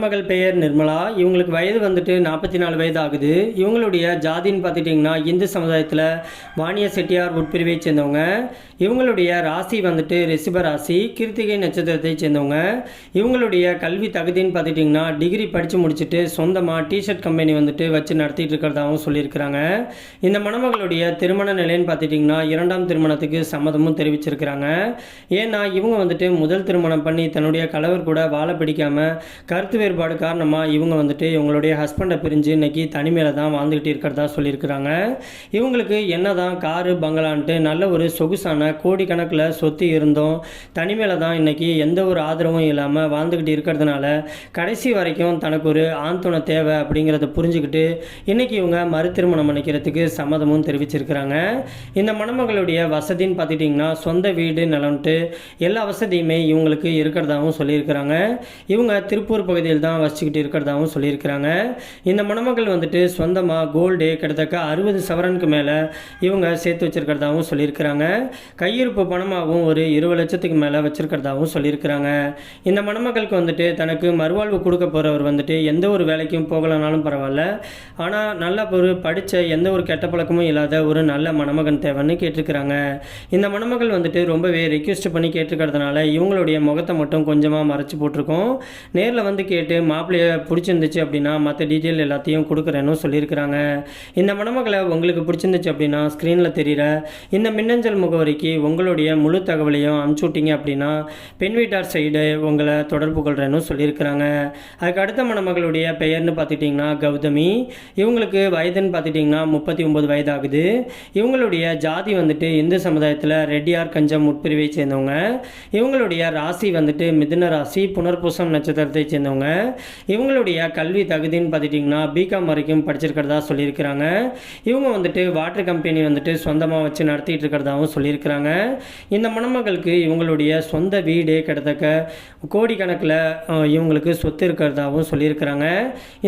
மணமகள் பெயர் நிர்மலா. இவங்களுக்கு வயது வந்துட்டு நாற்பத்தி நாலு வயது ஆகுது இவங்களுடைய ஜாதின்னு பார்த்துட்டிங்கன்னா இந்து சமுதாயத்தில் வாணிய செட்டியார் உட்பிரிவை சேர்ந்தவங்க. இவங்களுடைய ராசி வந்துட்டு ரிஷப ராசி கிருத்திகை நட்சத்திரத்தை சேர்ந்தவங்க. இவங்களுடைய கல்வி தகுதின்னு பார்த்துட்டிங்கன்னா டிகிரி படித்து முடிச்சுட்டு சொந்தமாக டிஷர்ட் கம்பெனி வந்துட்டு வச்சு நடத்திட்டு இருக்கிறதாகவும் சொல்லியிருக்கிறாங்க. இந்த மணமகளுடைய திருமண நிலைன்னு பார்த்துட்டிங்கன்னா இரண்டாம் திருமணத்துக்கு சம்மதமும் தெரிவிச்சிருக்கிறாங்க. ஏன்னா இவங்க வந்துட்டு முதல் திருமணம் பண்ணி தன்னுடைய கலவர் கூட வாழ பிடிக்காம கருத்து வேறுபாடு காரணமாக இவங்க வந்துட்டு இவங்களுடைய ஹஸ்பண்டை பிரிஞ்சு இன்னைக்கு தனிமையில் தான் வாழ்ந்துக்கிட்டு இருக்கிறதா சொல்லியிருக்கிறாங்க. இவங்களுக்கு என்ன தான் காரு பங்களான்ட்டு நல்ல ஒரு சொகுசான கோடிக்கணக்கில் சொத்து இருந்தும் தனிமையில் தான் இன்னைக்கு எந்த ஒரு ஆதரவும் இல்லாமல் வாழ்ந்துக்கிட்டு இருக்கிறதுனால கடைசி வரைக்கும் தனக்கு ஒரு ஆண்துணை தேவை அப்படிங்கிறத புரிஞ்சுக்கிட்டு இன்றைக்கி இவங்க மறுதிருமணம் பண்ணிக்கிறதுக்கு சம்மதமும் தெரிவிச்சிருக்கிறாங்க. இந்த மணமகளுடைய வசதின்னு பார்த்துட்டிங்கன்னா சொந்த வீடு நிலம்ட்டு எல்லா வசதியுமே இவங்களுக்கு இருக்கிறதாகவும் சொல்லியிருக்கிறாங்க. இவங்க திருப்பூர் பகுதியில் தான் வசிச்சுக்கிட்டு இருக்கிறதாகவும் சொல்லியிருக்கிறாங்க. இந்த மணமகள் வந்துட்டு சொந்தமாக கோல்டு கிட்டத்தட்ட அறுபது சவரனுக்கு மேலே இவங்க சேர்த்து வச்சிருக்கிறதாகவும் சொல்லியிருக்கிறாங்க. கையிருப்பு பணமாகவும் ஒரு இருபது லட்சத்துக்கு மேலே வச்சுருக்கிறதாகவும் சொல்லியிருக்கிறாங்க. இந்த மணமகளுக்கு வந்துட்டு தனக்கு மறுவாழ்வு கொடுக்க போகிறவர் வந்துட்டு எந்த ஒரு வேலைக்கும் போகலனாலும் பரவாயில்ல. ஆனால் நல்ல ஒரு படித்த எந்த ஒரு கெட்ட பழக்கமும் இல்லாத ஒரு நல்ல மணமகன் தேவைன்னு கேட்டிருக்கிறாங்க. இந்த மணமகள் வந்துட்டு ரொம்பவே ரெக்வெஸ்ட் பண்ணி கேட்டிருக்கிறதுனால இவங்களுடைய முகத்தை மட்டும் கொஞ்சமாக மறைச்சி போட்டிருக்கோம். நேரில் வந்து கேட்டு மாப்பிள்ளைய பிடிச்சிருந்துச்சு அப்படின்னா மற்ற டீட்டெயில் எல்லாத்தையும் கொடுக்குறேன்னு சொல்லியிருக்கிறாங்க. இந்த மணமகளை உங்களுக்கு பிடிச்சிருந்துச்சு அப்படின்னா ஸ்க்ரீனில் தெரிகிற இந்த மின்னஞ்சல் முகவரிக்கு உங்களுடைய முழு தகவலையும் அனுப்பிச்சு விட்டீங்க அப்படின்னா பெண் வீட்டார் சைடு உங்களை தொடர்பு கொள்கிறேன்னு சொல்லியிருக்கிறாங்க. அதுக்கு அடுத்த மணமகளுடைய பெயர்னு பார்த்துட்டிங்கன்னா கௌதமி. இவங்களுக்கு வயதுன்னு பார்த்துட்டிங்கன்னா முப்பத்தி ஒம்பது வயதாகுது. இவங்களுடைய ஜாதி வந்துட்டு இந்து சமுதாயத்தில் ரெட்டியார் கஞ்சம் உட்பிரிவை சேர்ந்தவங்க. இவங்களுடைய ராசி வந்துட்டு மிதுன ராசி புனர்பூசம் நட்சத்திரத்தை சேர்ந்தவங்க. இவங்களுடைய கல்வி தகுதின்னு பார்த்துட்டிங்கன்னா பிகாம் வரைக்கும் படிச்சிருக்கிறதா சொல்லியிருக்கிறாங்க. இவங்க வந்துட்டு வாட்டர் கம்பெனி வந்துட்டு சொந்தமாக வச்சு நடத்திட்டு இருக்கிறதாகவும் சொல்லியிருக்கிறாங்க. இந்த மணமகளுக்கு இவங்களுடைய சொந்த வீடு கிட்டத்தக்க கோடிக்கணக்கில் இவங்களுக்கு சொத்து இருக்கிறதாகவும் சொல்லியிருக்கிறாங்க.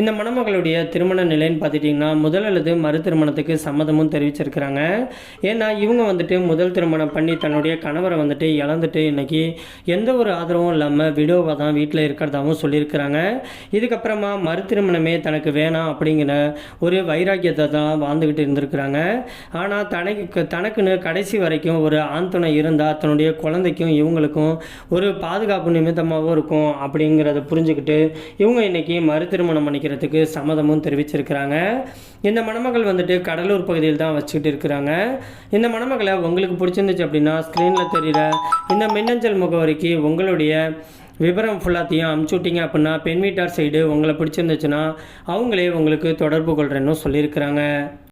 இந்த மணமகளுடைய திருமண நிலைன்னு பார்த்துட்டிங்கன்னா முதல் அல்லது மறு திருமணத்துக்கு சம்மதமும் தெரிவிச்சிருக்கிறாங்க. ஏன்னா இவங்க வந்துட்டு முதல் திருமணம் பண்ணி தன்னுடைய கணவரை வந்துட்டு இழந்துட்டு இன்னைக்கு எந்த ஒரு ஆதரவும் இல்லாமல் விடோவாக தான் வீட்டில் இருக்கிறதாகவும் சொல்லியிருக்கிறாங்க. இதுக்கப்புறமா மறு திருமணமே தனக்கு வேணாம் அப்படிங்கிற ஒரு வைராக்கியத்தை தான் வாழ்ந்துக்கிட்டு இருந்திருக்கிறாங்க. ஆனால் தனக்கு தனக்குன்னு கடைசி வரைக்கும் ஒரு ஆண் துணை இருந்தால் தன்னுடைய குழந்தைக்கும் இவங்களுக்கும் ஒரு பாதுகாப்பு நிமித்தமாகவும் இருக்கும் அப்படிங்கிறத புரிஞ்சுக்கிட்டு இவங்க இன்னைக்கு மறு திருமணம் பண்ணிக்கிறதுக்கு சம்மதமும் தெரிவிச்சிருக்கிறாங்க. இந்த மணமகள் வந்துட்டு கடலூர் பகுதியில் தான் வச்சுக்கிட்டு இருக்கிறாங்க. இந்த மணமகளை உங்களுக்கு பிடிச்சிருந்துச்சு அப்படின்னா ஸ்க்ரீனில் தெரிகிற இந்த மின்னஞ்சல் முகவரிக்கு உங்களுடைய விவரம் ஃபுல்லாத்தையும் அமுச்சு விட்டீங்க அப்படின்னா பெண் வீட்டார் சைடு உங்களை பிடிச்சிருந்துச்சுன்னா அவங்களே உங்களுக்கு தொடர்பு கொள்கிறேன்னு சொல்லியிருக்கிறாங்க.